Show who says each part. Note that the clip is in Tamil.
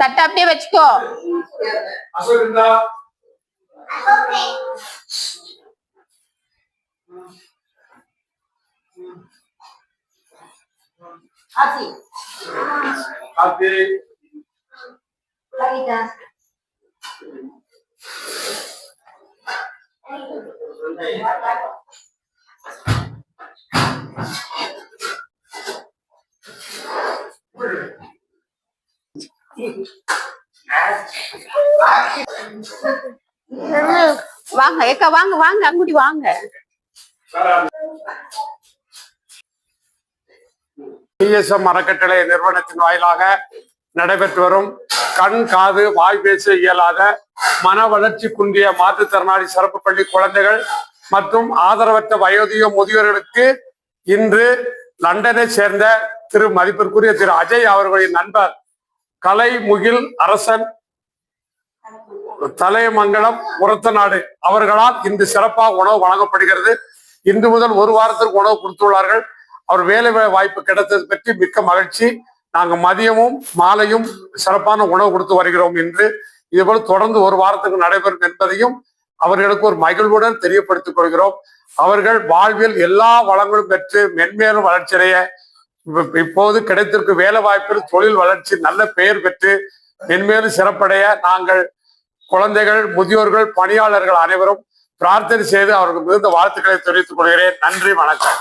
Speaker 1: தட்டை அப்படியே வச்சுக்கோ.
Speaker 2: லலிதா
Speaker 1: வாங்க ஏக்கா வாங்க வாங்க அங்குடி வாங்க.
Speaker 3: பிஎஸ்எம் அறக்கட்டளை நிறுவனத்தின் வாயிலாக நடைபெற்று வரும் கண் காது வாய் பேச இயலாத மன வளர்ச்சி குன்றிய மாற்றுத்திறனாளி சிறப்பு பள்ளி குழந்தைகள் மற்றும் ஆதரவற்ற வயோதிக முதியோர்களுக்கு இன்று லண்டனை சேர்ந்த திரு மதிப்பிற்குரிய திரு அஜய் அவர்களின் நண்பர் கலை முகில் அரசன் தலைமங்கலம் உரத்த நாடு அவர்களால் இன்று சிறப்பாக உணவு வழங்கப்படுகிறது. இன்று முதல் ஒரு வாரத்திற்கு உணவு கொடுத்துள்ளார்கள். அவர் வேலை வாய்ப்பு கிடைத்தது பற்றி மிக்க மகிழ்ச்சி. நாங்க மதியமும் மாலையும் சிறப்பான உணவு கொடுத்து வருகிறோம் என்று இதுபோல் தொடர்ந்து ஒரு வாரத்துக்கு நடைபெறும் என்பதையும் அவர்களுக்கு ஒரு மகிழ்வுடன் தெரியப்படுத்திக் கொள்கிறோம். அவர்கள் வாழ்வில் எல்லா வளங்களும் பெற்று மென்மேலும் வளர்ச்சியடைய இப்போது கிடைத்திருக்கும் வேலை வாய்ப்பில் தொழில் வளர்ச்சி நல்ல பெயர் பெற்று மென்மேலும் சிறப்படைய நாங்கள் குழந்தைகள் முதியோர்கள் பணியாளர்கள் அனைவரும் பிரார்த்தனை செய்து அவர்கள் மிகுந்த வாழ்த்துக்களை தெரிவித்துக் கொள்கிறேன். நன்றி வணக்கம்.